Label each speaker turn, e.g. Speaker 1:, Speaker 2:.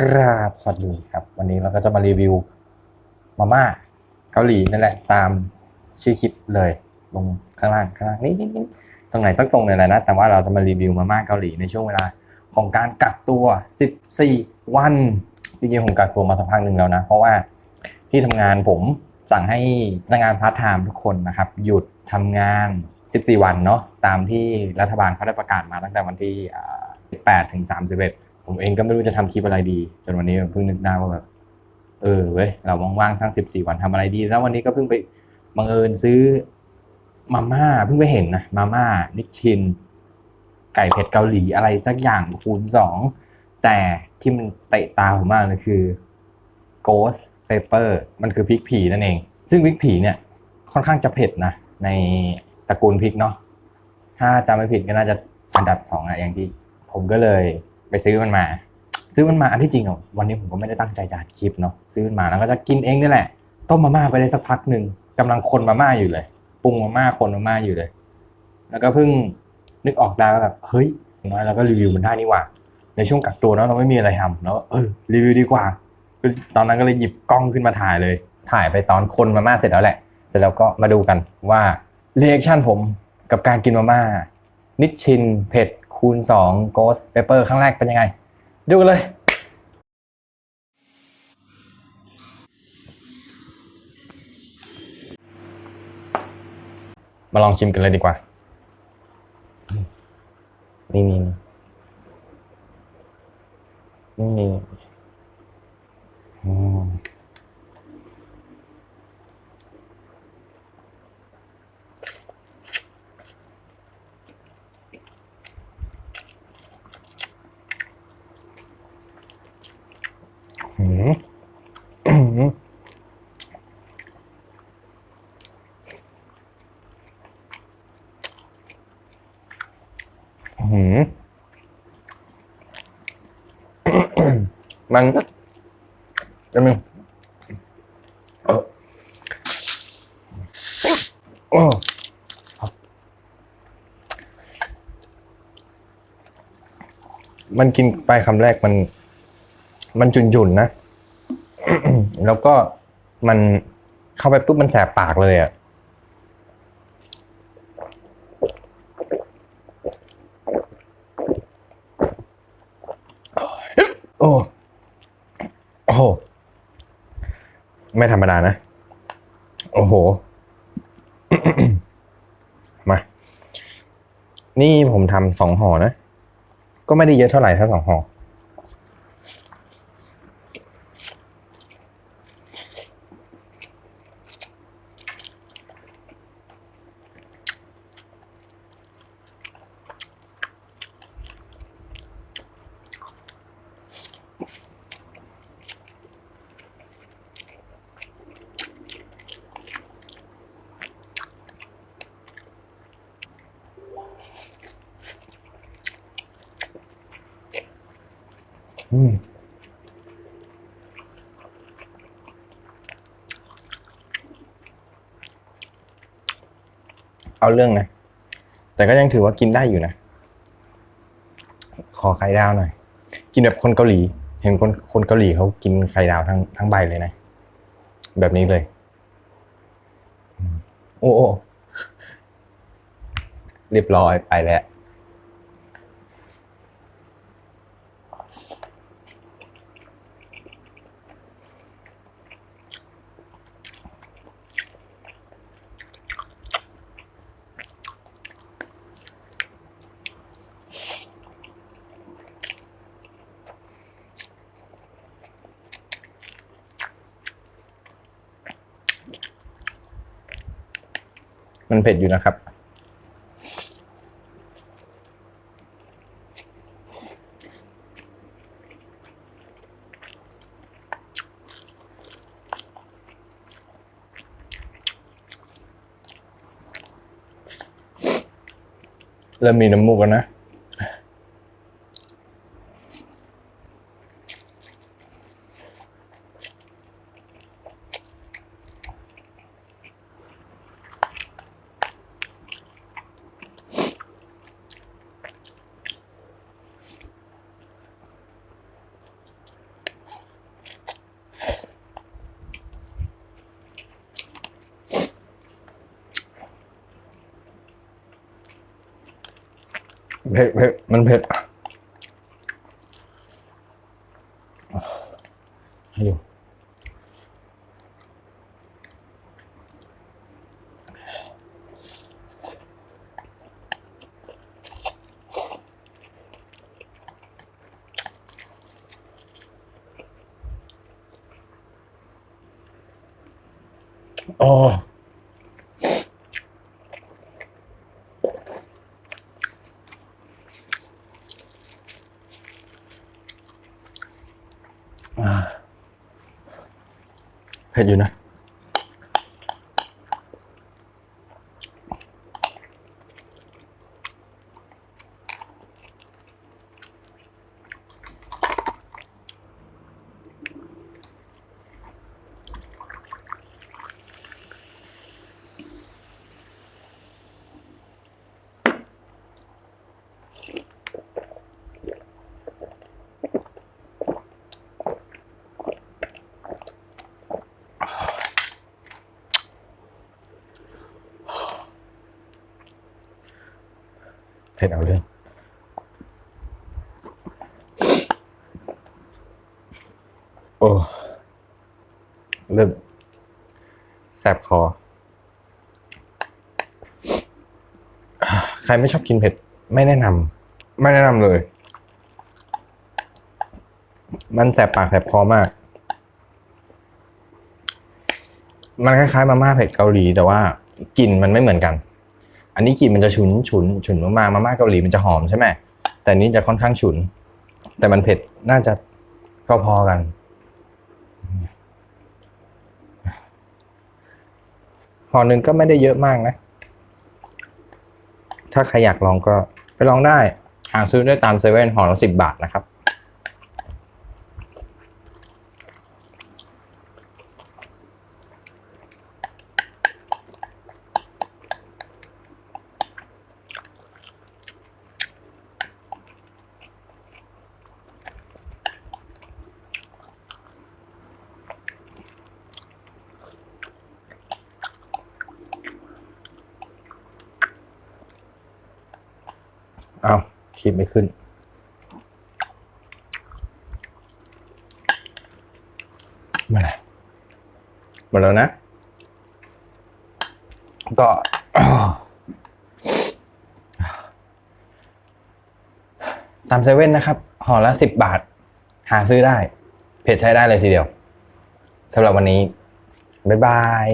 Speaker 1: ครับ สวัสดีครับ วันนี้เราก็จะมารีวิวมาม่าเกาหลีนั่นแหละ ตามชื่อคลิปเลย ลงข้างล่างข้างล่างนี่นี่นี่ตรงไหนสักตรงเนี่ยแหละนะ แต่ว่าเราจะมารีวิวมาม่าเกาหลีในช่วงเวลาของการกักตัว 14 วัน จริงๆผมกักตัวมาสักพักหนึ่งแล้วนะ เพราะว่าที่ทำงานผมสั่งให้พนักงานพาร์ทไทม์ทุกคนนะครับ หยุดทำงาน 14 วันเนาะ ตามที่รัฐบาลเขาได้ประกาศมาตั้งแต่วันที่อ่า18 ถึง 31 ผมเองก็ไม่รู้จะทำคลิปอะไรดี จนวันนี้เพิ่งนึกได้ว่าแบบ เออเว้ยเราว่างๆทั้ง14วันทำอะไรดี แล้ววันนี้ก็เพิ่งไปบังเอิญซื้อมาม่าเพิ่งไปเห็นนะมาม่านิชิน ไก่เผ็ดเกาหลีอะไรสักอย่างคูณสองแต่ที่มันเตะตาผมมากเลยคือ Ghost Pepper มันคือพริกผีนั่นเอง ซึ่งพริกผีเนี่ยค่อนข้างจะเผ็ดนะ ในตระกูลพริกเนาะถ้าจำไม่ผิดก็น่าจะอันดับสองอะอย่างที่ผมก็เลย ไปซื้อมันมา ซื้อมันมาอันที่จริงอะวันนี้ผมก็ไม่ได้ตั้งใจจะอัดคลิปเนาะซื้อมันมาแล้วก็จะกินเองนี่แหละ ต้มมาม่าไปได้สักพักหนึ่งกำลังคนมาม่าอยู่เลยปรุงมาม่าคนมาม่าอยู่เลย แล้วก็เพิ่งนึกออกได้ว่าแบบเฮ้ยน้อยเราก็รีวิวมันได้นี่หว่าในช่วงกักตัวเนาะเราไม่มีอะไรทำแล้วเออรีวิวดีกว่าตอนนั้นก็เลยหยิบกล้องขึ้นมาถ่ายเลย ถ่ายไปตอนคนมาม่าเสร็จแล้วแหละ เสร็จแล้วก็มาดูกันว่าเรีแอคชั่นผมกับการกินมาม่านิชชินเผ็ด คูณ 2 Ghost Pepper ครั้งแรกเป็นยังไง ดูกันเลย มาลองชิมกันเลยดีกว่า นี่นี่นี่นี่อืมอืมอืม อืมมันก็จะมีโอ้มันกินไปคำแรกมัน มันจุนจุนๆนะ แล้วก็มันเข้าไปปุ๊บมันแสบปากเลยอะ โอ้โอ้โหไม่ธรรมดานะ โอ้โห มา นี่ผมทำสองห่อนะ ก็ไม่ได้เยอะเท่าไหร่ถ้าสองห่อ อืมเอาเรื่องนะ แต่ก็ยังถือว่ากินได้อยู่นะ ขอไข่ดาวหน่อย กินแบบคนเกาหลี เห็นคนคนเกาหลีเขากินไข่ดาวทั้งทั้งใบเลยนะ แบบนี้เลย โอ้โอ้เรียบร้อยไปแล้ว มันเผ็ดอยู่นะครับ เริ่มมีน้ำมูกแล้วนะ เผ็ดเผ็ดมันเผ็ดให้ดูอ้อ่ เผ็ดอยู่นะ เผ็ดเอาเรื่องโอ้เริ่มแสบคอ ใครไม่ชอบกินเผ็ด ไม่แนะนำไม่แนะนำเลย มันแสบปากแสบคอมาก มันคล้ายๆมาม่าเผ็ดเกาหลีแต่ว่ากลิ่นมันไม่เหมือนกัน อันนี้กลิ่นมันจะฉุนฉุนฉุนมากๆมาม่าเกาหลีมันจะหอมใช่ไหมแต่นนี้จะค่อนข้างฉุน แต่มันเผ็ดน่าจะพอๆกัน ห่อหนึ่งก็ไม่ได้เยอะมากนะ ถ้าใครอยากลองก็ไปลองได้หาซื้อได้ตามเซเว่นห่อละสิบบาทนะครับ เอาคลิปไม่ขึ้น มาเลยหมดแล้วนะ ก็ตามเซเว่นนะครับห่อละสิบบาท หาซื้อได้ เพจใช้ได้เลยทีเดียวสำหรับวันนี้ บ๊ายบาย